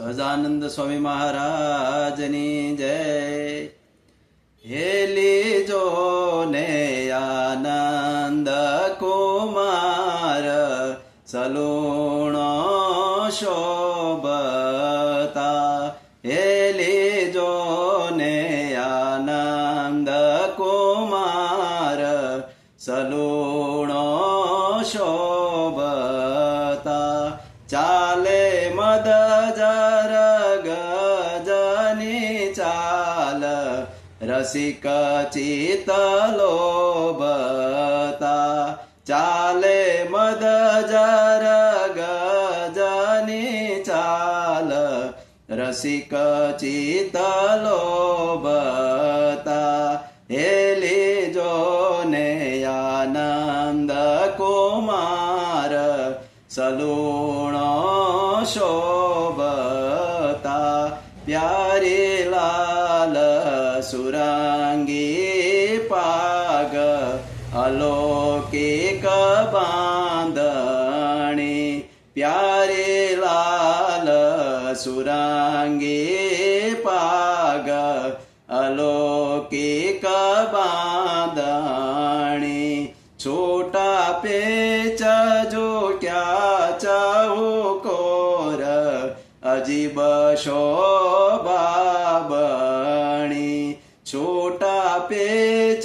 સહજાનંદ સ્વામી મહારાજની જય. હેલી જો ને આનંદ કુમાર, સલુણો શોભતા. હેલી જો ને આનંદ કુમાર, સલુણો શોભતા રસિક ચિત બતા ચાલે મદ જર ગજની ચાલ રસિક ચિત બતા હેલી જો ને આનંદ કુમાર સલુણો શોભતા પ્યારી અલૌકિક બાંધણી પ્યારે લાલ સુરંગી પાગ. અલૌકિક બાંધણી છોટા પેચ જો ક્યાં ચાહો કોર. અજીબ શોભાબણી છોટા પેચ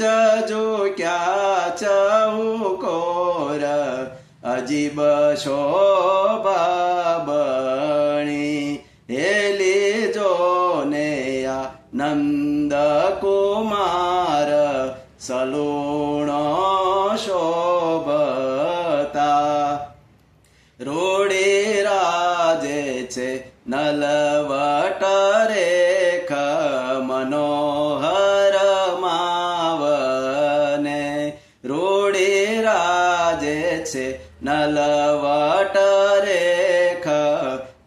જો ક્યાં ચાહો કોર અજીબ શોભાબણી હેલી જો ને આ નંદ કુમાર સલુણ શોભતા રોડે રાજે છે નલવટ છે, નલવટ રેખ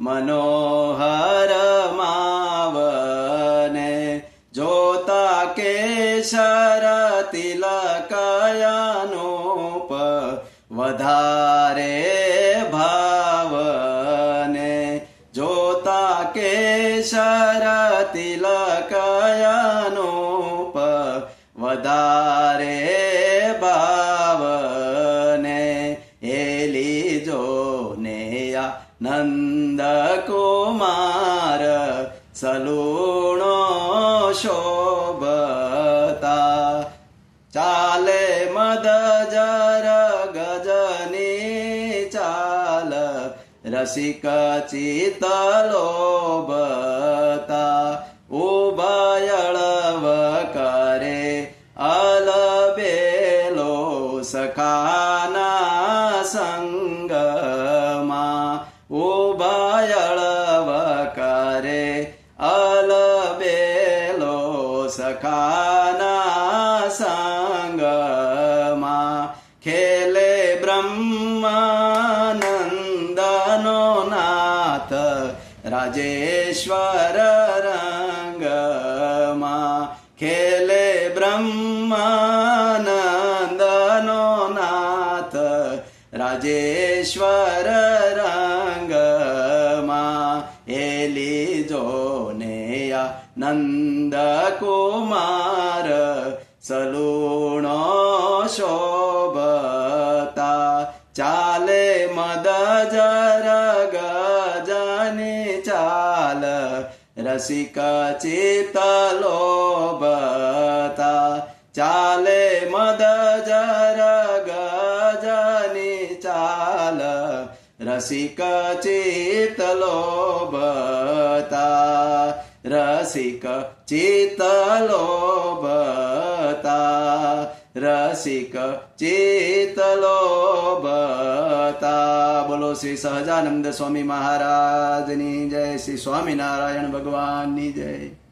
મનોહર માવને જોતા કેશર તિલકયાનુપ વધારે ભાવને. જોતા કેશર તિલકયાનુપ વધારે ભાવને કુમાર સલુણો શોભતા ચાલે મદ જર ગજની ચાલ રસિક ચિત સખાના સંગમાં ખેલે બ્રહ્માનંદનો નાથ રાજેશ્વર રંગમાં ખેલે બ્રહ્માનંદનો નાથ રાજેશ્વર રંગમાં એલી જો ને આ નંદ કુમાર સલુણો શોભતા ચાલે મદ જર ગજની ચાલ રસિક ચિત લોભતા ચાલે મદ જર ગજની રસિક ચિત લોભતા. રસિક ચિત લોભતા. બોલો શ્રી સહજાનંદ સ્વામી મહારાજની જય, શ્રી સ્વામિનારાયણ ભગવાનની જય.